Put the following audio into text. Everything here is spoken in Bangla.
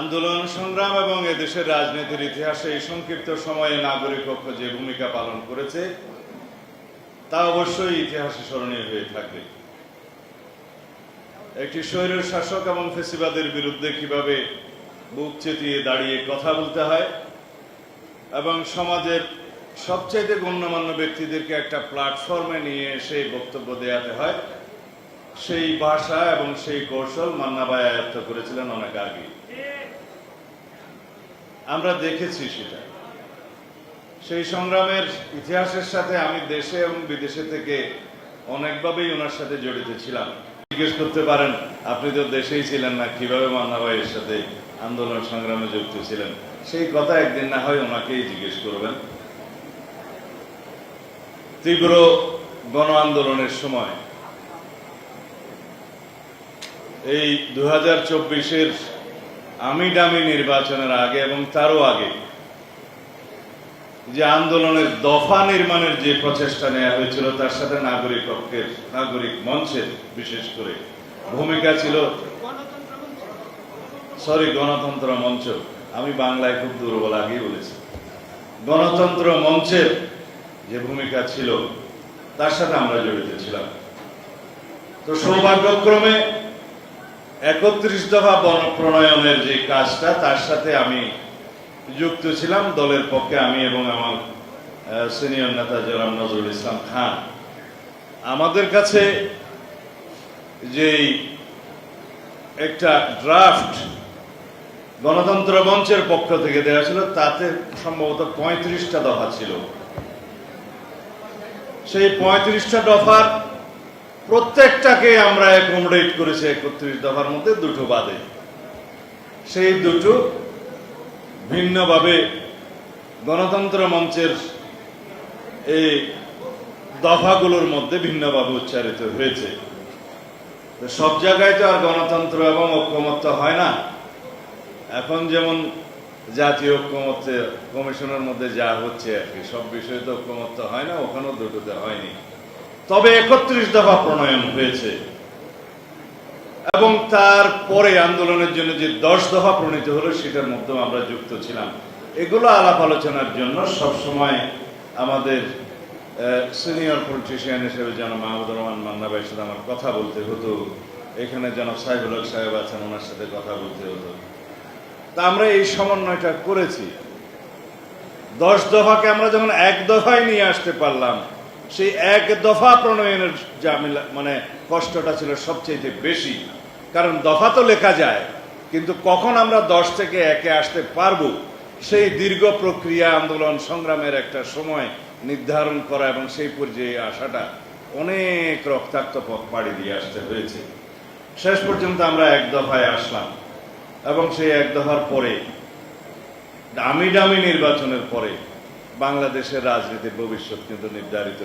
আন্দোলন, সংগ্রাম এবং এদেশের রাজনীতির ইতিহাসে এই সংক্ষিপ্ত সময়ে নাগরিক পক্ষ যে ভূমিকা পালন করেছে, তা অবশ্যই ইতিহাসে স্মরণীয় হয়ে থাকবে। একটি স্বৈর শাসক এবং ফেসিবাদের বিরুদ্ধে কীভাবে বুক চেতিয়ে দাঁড়িয়ে কথা বলতে হয় এবং সমাজের সবচাইতে গণ্যমান্য ব্যক্তিদেরকে একটা প্ল্যাটফর্মে নিয়ে এসে বক্তব্য দেওয়াতে হয়, সেই ভাষা এবং সেই কৌশল মান্নাবাই আয়ত্ত করেছিলেন অনেক আগে। আমরা দেখেছি সেটা। সেই সংগ্রামের ইতিহাসের সাথে আমি দেশে এবং বিদেশে থেকে অনেকভাবেই ওনার সাথে জড়িত ছিলাম। জিজ্ঞেস করতে পারেন, আপনি তো দেশেই ছিলেন না, কীভাবে মান্নাবাইয়ের সাথে আন্দোলন সংগ্রামে যুক্ত ছিলেন? সেই কথা একদিন না হয় ওনাকেই জিজ্ঞেস করবেন। তীব্র গণ আন্দোলনের সময়। এই দু হাজার চব্বিশের আমি ডামি নির্বাচনের আগে এবং তারও আগে যে আন্দোলনের দফা নির্মাণের যে প্রচেষ্টা নেওয়া হয়েছিল, তার সাথে নাগরিক পক্ষের, নাগরিক মঞ্চের বিশেষ করে ভূমিকা ছিল সরি, গণতন্ত্র মঞ্চ। আমি বাংলায় খুব দুর্বল আগেই বলেছি। গণতন্ত্র মঞ্চের যে ভূমিকা ছিল, তার সাথে আমরা জড়িত ছিলাম। তো সৌভাগ্যক্রমে একত্রিশ দফা প্রণয়নের যে কাজটা, তার সাথে আমি যুক্ত ছিলাম। দলের পক্ষে আমি এবং আমার সিনিয়র নেতা জনাব নজরুল ইসলাম খান। আমাদের কাছে যেই একটা ড্রাফট গণতন্ত্র মঞ্চের পক্ষ থেকে দেওয়া ছিল, তাতে সম্ভবত পঁয়ত্রিশটা দফা ছিল। সেই পঁয়ত্রিশটা দফার প্রত্যেকটাকে আমরা অ্যাকোমোডেট করেছি একত্রিশ দফার মধ্যে, দুটো বাদে। সেই দুটো ভিন্নভাবে গণতন্ত্র মঞ্চের এই দফাগুলোর মধ্যে ভিন্নভাবে উচ্চারিত হয়েছে। সব জায়গায় তো আর গণতন্ত্র এবং ঐক্যমত্য হয় না। এখন যেমন জাতীয় ঐক্যমত্যের কমিশনের মধ্যে যা হচ্ছে আর কি, সব বিষয়ে তো ঐক্যমত্য হয় না, ওখানেও দুটোতে হয়নি। তবে একত্রিশ দফা প্রণয়ন হয়েছে। এবং তারপরে আন্দোলনের জন্য যে দশ দফা প্রণীত হলো, সেটার মধ্যেও আমরা যুক্ত ছিলাম। এগুলো আলাপ আলোচনার জন্য সবসময় আমাদের সিনিয়র পলিটিশিয়ান হিসেবে যেন মাহমুদুর রহমান মান্না ভাইয়ের সাথে আমার কথা বলতে হতো। এখানে যেন সাহেবুল হক সাহেব আছেন, ওনার সাথে কথা বলতে হতো। তা আমরা এই সমন্বয়টা করেছি। দশ দফাকে আমরা যখন এক দফায় নিয়ে আসতে পারলাম সেই এক দফা প্রণয়নের মানে কষ্টটা ছিল সবচেয়ে বেশি। কারণ দফা তো লেখা যায়, কিন্তু কখন আমরা দশ থেকে একে আসতে পারব, সেই দীর্ঘ প্রক্রিয়া আন্দোলন সংগ্রামের একটা সময় নির্ধারণ করা এবং সেই পর্যায়ে আসাটা অনেক রক্তাক্ত পথ পাড়ি দিয়ে আসতে হয়েছে। শেষ পর্যন্ত আমরা এক দফায় আসলাম এবং সেই এক দফার পরে, দামি দামি নির্বাচনের পরে বাংলাদেশের রাজনীতির ভবিষ্যৎ কিন্তু নির্ধারিত